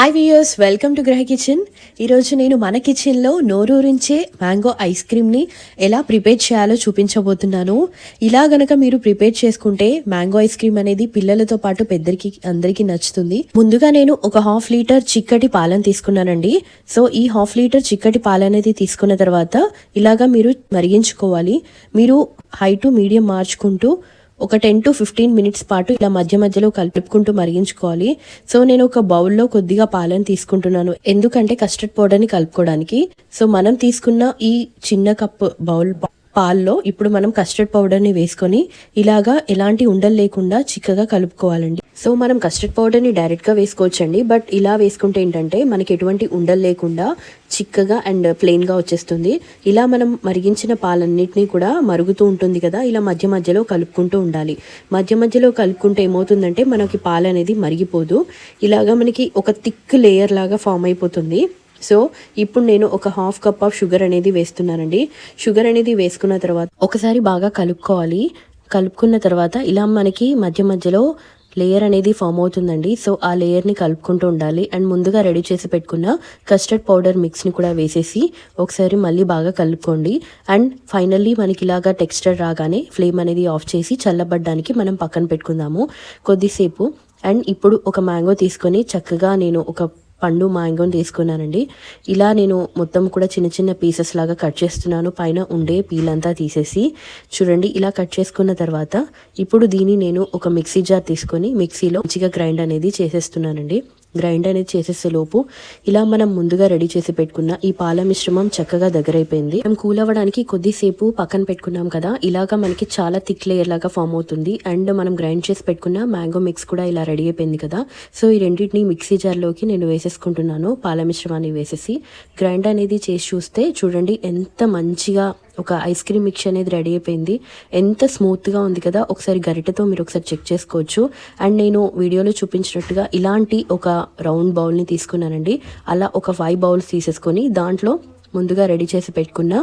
Hi viewers welcome to Graha kitchen ఈరోజు నేను మన కిచెన్లో నోరూరించే మ్యాంగో ఐస్ క్రీమ్ని ఎలా ప్రిపేర్ చేయాలో చూపించబోతున్నాను. ఇలా గనక మీరు ప్రిపేర్ చేసుకుంటే మ్యాంగో ఐస్ క్రీమ్ అనేది పిల్లలతో పాటు పెద్దరికి అందరికీ నచ్చుతుంది. ముందుగా నేను ఒక హాఫ్ లీటర్ చిక్కటి పాలను తీసుకున్నానండి. సో ఈ హాఫ్ లీటర్ చిక్కటి పాలు అనేది తీసుకున్న తర్వాత ఇలాగా మీరు మరిగించుకోవాలి. మీరు హై టు మీడియం మార్చుకుంటూ ఒక టెన్ టు ఫిఫ్టీన్ మినిట్స్ పాటు ఇలా మధ్య మధ్యలో కలుపుకుంటూ మరిగించుకోవాలి. సో నేను ఒక బౌల్లో కొద్దిగా పాలను తీసుకుంటున్నాను. ఎందుకంటే కస్టర్డ్ పౌడర్ని కలుపుకోవడానికి. సో మనం తీసుకున్న ఈ చిన్న కప్ బౌల్ పాల్లో ఇప్పుడు మనం కస్టర్డ్ పౌడర్ని వేసుకొని ఇలాగా ఎలాంటి ఉండలు లేకుండా చిక్కగా కలుపుకోవాలండి. సో మనం కస్టర్డ్ పౌడర్ని డైరెక్ట్గా వేసుకోవచ్చండి. బట్ ఇలా వేసుకుంటే ఏంటంటే మనకి ఎటువంటి ఉండలు లేకుండా చిక్కగా అండ్ ప్లెయిన్గా వచ్చేస్తుంది. ఇలా మనం మరిగించిన పాలన్నింటినీ కూడా మరుగుతూ ఉంటుంది కదా. ఇలా మధ్య మధ్యలో కలుపుకుంటూ ఉండాలి. మధ్య మధ్యలో కలుపుకుంటే ఏమవుతుందంటే మనకి పాలు అనేది మరిగిపోదు. ఇలాగా మనకి ఒక థిక్ లేయర్ లాగా ఫామ్ అయిపోతుంది. సో ఇప్పుడు నేను ఒక హాఫ్ కప్ ఆఫ్ షుగర్ అనేది వేస్తున్నానండి. షుగర్ అనేది వేసుకున్న తర్వాత ఒకసారి బాగా కలుపుకోవాలి. కలుపుకున్న తర్వాత ఇలా మనకి మధ్య మధ్యలో లేయర్ అనేది ఫామ్ అవుతుందండి. సో ఆ లేయర్ని కలుపుకుంటూ ఉండాలి. అండ్ ముందుగా రెడీ చేసి పెట్టుకున్న కస్టర్డ్ పౌడర్ మిక్స్ని కూడా వేసేసి ఒకసారి మళ్ళీ బాగా కలుపుకోండి. అండ్ ఫైనల్లీ మనకి ఇలాగా టెక్స్చర్ రాగానే ఫ్లేమ్ అనేది ఆఫ్ చేసి చల్లబడ్డానికి మనం పక్కన పెట్టుకుందాము. కొద్దిసేపు. అండ్ ఇప్పుడు ఒక మ్యాంగో తీసుకొని చక్కగా నేను ఒక పండు మ్యాంగోని తీసుకున్నానండి. ఇలా నేను మొత్తం కూడా చిన్న చిన్న పీసెస్ లాగా కట్ చేస్తున్నాను. పైన ఉండే పీల్ అంతా తీసేసి చూడండి ఇలా కట్ చేసుకున్న తర్వాత ఇప్పుడు దీన్ని నేను ఒక మిక్సీ జార్ తీసుకొని మిక్సీలో మంచిగా గ్రైండ్ అనేది చేసేస్తున్నానండి. గ్రైండ్ అనేది చేసేసే లోపు ఇలా మనం ముందుగా రెడీ చేసి పెట్టుకున్న ఈ పాల మిశ్రమం చక్కగా దగ్గరైపోయింది. మనం కూల్ అవ్వడానికి కొద్దిసేపు పక్కన పెట్టుకున్నాం కదా ఇలాగా మనకి చాలా థిక్ లేయర్ లాగా ఫామ్ అవుతుంది. అండ్ మనం గ్రైండ్ చేసి పెట్టుకున్న మ్యాంగో మిక్స్ కూడా ఇలా రెడీ అయిపోయింది కదా. సో ఈ రెండింటిని మిక్సీ జార్లోకి నేను వేసేసుకుంటున్నాను పాల మిశ్రమాన్ని వేసేసి. గ్రైండ్ అనేది చేసి చూస్తే చూడండి ఎంత మంచిగా ఒక ఐస్ క్రీమ్ మిక్స్ అనేది రెడీ అయిపోయింది. ఎంత స్మూత్గా ఉంది కదా ఒకసారి గరిటెతో మీరు ఒకసారి చెక్ చేసుకోవచ్చు. అండ్ నేను వీడియోలో చూపించినట్టుగా ఇలాంటి ఒక రౌండ్ బౌల్ని తీసుకున్నానండి. అలా ఒక ఫైవ్ బౌల్స్ తీసేసుకొని దాంట్లో ముందుగా రెడీ చేసి పెట్టుకున్న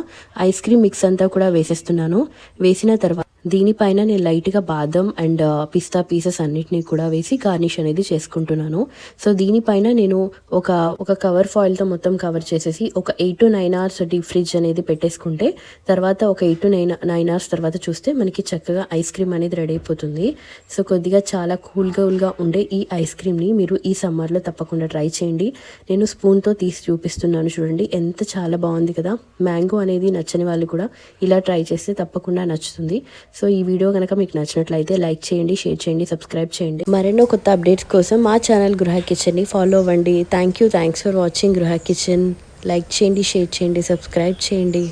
ఐస్ క్రీమ్ మిక్స్ అంతా కూడా వేసేస్తున్నాను. వేసిన తర్వాత దీనిపైన నేను లైట్గా బాదం అండ్ పిస్తా పీసెస్ అన్నిటినీ కూడా వేసి గార్నిష్ అనేది చేసుకుంటున్నాను. సో దీనిపైన నేను ఒక ఒక కవర్ ఫాయిల్తో మొత్తం కవర్ చేసేసి ఒక eight to nine hours deep fridge అనేది పెట్టేసుకుంటే తర్వాత ఒక eight to nine nine hours తర్వాత చూస్తే మనకి చక్కగా ఐస్ క్రీమ్ అనేది రెడీ అయిపోతుంది. సో కొద్దిగా చాలా కూల్ కూల్గా ఉండే ఈ ఐస్ క్రీమ్ని మీరు ఈ సమ్మర్లో తప్పకుండా ట్రై చేయండి. నేను స్పూన్తో తీసి చూపిస్తున్నాను చూడండి ఎంత చాలా బాగుంది కదా. మ్యాంగో అనేది నచ్చని వాళ్ళు కూడా ఇలా ట్రై చేస్తే తప్పకుండా నచ్చుతుంది. సో ఈ వీడియో కనుక మీకు నచ్చినట్లయితే లైక్ చేయండి షేర్ చేయండి సబ్స్క్రైబ్ చేయండి. మరెన్నో కొత్త అప్డేట్స్ కోసం మా ఛానల్ గృహ కిచెన్ని ఫాలో అవ్వండి. Thank you thanks for watching Gruha kitchen. Like చేయండి షేర్ చేయండి సబ్స్క్రైబ్ చేయండి.